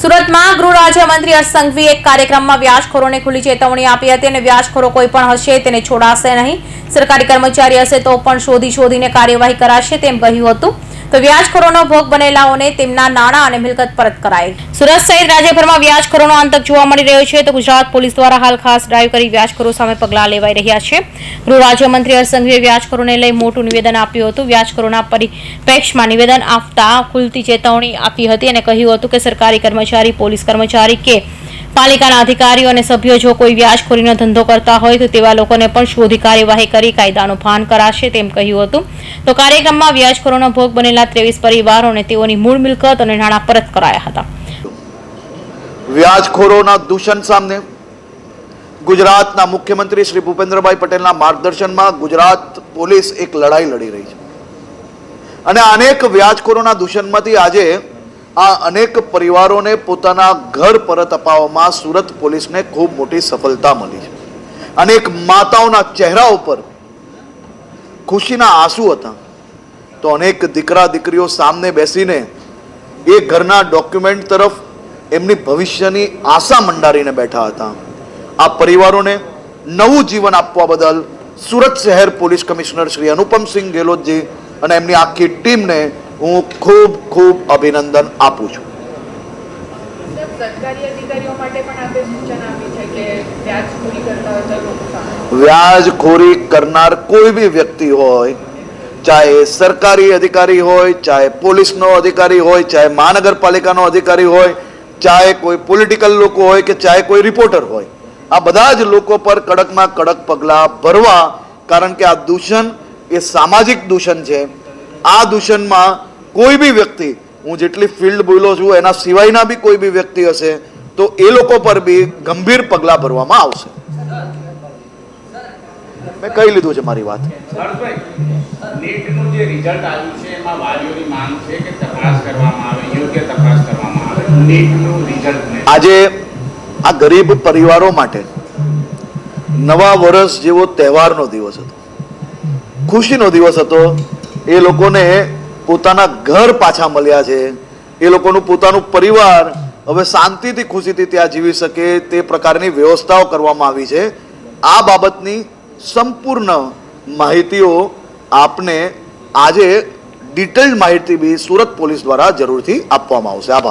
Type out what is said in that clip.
સુરતમાં ગૃહ રાજ્યમંત્રી હર્ષ સંઘવીએ એક કાર્યક્રમમાં વ્યાજખોરોને ખુલ્લી ચેતવણી આપી હતી અને વ્યાજખોરો કોઈ પણ હશે તેને છોડાશે નહીં. સરકારી કર્મચારી હશે તો પણ શોધી શોધીને કાર્યવાહી કરાશે તેમ કહ્યું હતું. તો વ્યાજખોરોનો ભોગ બનેલાઓને તેમના નાણાં અને મિલકત પરત કરાય સુરત સહિત રાજ્યભરમાં વ્યાજખોરોનો આતંક જોવા મળી રહ્યો છે તો ગુજરાત પોલીસ દ્વારા હાલ ખાસ ડ્રાઈવ કરી વ્યાજખોરો સામે પગલાં લેવાઈ રહ્યા છે. ગૃહ રાજ્યમંત્રી હરસંઘવીએ સંઘવીએ વ્યાજખોરોને લઈ મોટું નિવેદન આપ્યું હતું. વ્યાજખોરોના પરિપ્રેક્ષમાં નિવેદન આપતા ખુલતી ચેતવણી આપી હતી અને કહ્યું હતું કે સરકારી કર્મચારી, પોલીસ કર્મચારી કે પાલિકાના અધિકારીઓ અને સભ્યો જો કોઈ વ્યાજખોરીનો ધંધો કરતા હોય તો તેવા લોકોને પણ શોધી કાર્યવાહી કરી કાયદાનું ભાન કરાશે તેમ કહ્યું હતું. તો કાર્યક્રમમાં વ્યાજખોરોનો ભોગ બનેલા ત્રેવીસ પરિવારોને તેઓની મૂળ મિલકત અને નાણાં પરત કરાયા હતા. વ્યાજખોરોના દૂષણ સામે ગુજરાતના મુખ્યમંત્રી શ્રી ભૂપેન્દ્રભાઈ પટેલના માર્ગદર્શનમાં ગુજરાત પોલીસ એક લડાઈ લડી રહી છે. અને અનેક વ્યાજખોરોના દૂષણમાંથી આજે આ અનેક પરિવારોને પોતાના ઘર પરત અપાવવામાં સુરત પોલીસને ખૂબ મોટી સફળતા મળી છે. અનેક માતાઓના ચહેરા ઉપર ખુશીના આંસુ હતા. તો અનેક દીકરા દીકરીઓ સામને બેસીને એ ઘરના ડોક્યુમેન્ટ તરફ એમની ભવિષ્યની આશા મંડારીને બેઠા હતા. આ પરિવારોને નવું જીવન આપવા બદલ સુરત શહેર પોલીસ કમિશનર શ્રી અનુપમસિંહ ગેહલોતજી અને એમની આખી ટીમને હું ખૂબ ખૂબ અભિનંદન આપું છું. વ્યાજખોરી કરનાર કોઈ બી વ્યક્તિ હોય ચાહે સરકારી અધિકારી હોય ચાહે પોલીસનો અધિકારી હોય ચાહે મહાનગરપાલિકાનો અધિકારી હોય ચાહે કોઈ પોલિટિકલ લોકો હોય કે ચાહે કોઈ રિપોર્ટર હોય આ બધા જ લોકો પર કડકમાં કડક પગલાં ભરવા કારણ કે આ દૂષણ એ સામાજિક દૂષણ છે. આ દૂષણમાં કોઈ બી વ્યક્તિ હું જેટલી ફિલ્ડ બોલ્યો છું એના સિવાયના બી કોઈ બી વ્યક્તિ હશે તો એ લોકો પર બી ગંભીર પગલાં ભરવામાં આવશે. મેં કહી લીધું છે મારી વાત. જે રિઝલ્ટ આવ્યું છે એમાં વાલીઓની માંગ છે કે તપાસ કરવામાં આવે યોગ્ય તપાસ કરવામાં આવે? નીટનું રિઝલ્ટને આજે આ ગરીબ પરિવારો માટે નવા વર્ષ જેવો તહેવારનો દિવસ હતો. ખુશીનો દિવસ હતો. એ લોકોને પોતાના ઘર પાછા મળ્યા છે. એ લોકોનું પોતાનું પરિવાર હવે શાંતિથી ખુશીથી ત્યાં જીવી શકે તે પ્રકારની વ્યવસ્થાઓ કરવામાં આવી છે. આ બાબતની સંપૂર્ણ માહિતીઓ આપને આજે ડિટેલ્ડ માહિતી બી સુરત પોલીસ દ્વારા જરૂરથી આપવામાં આવશે. આભાર.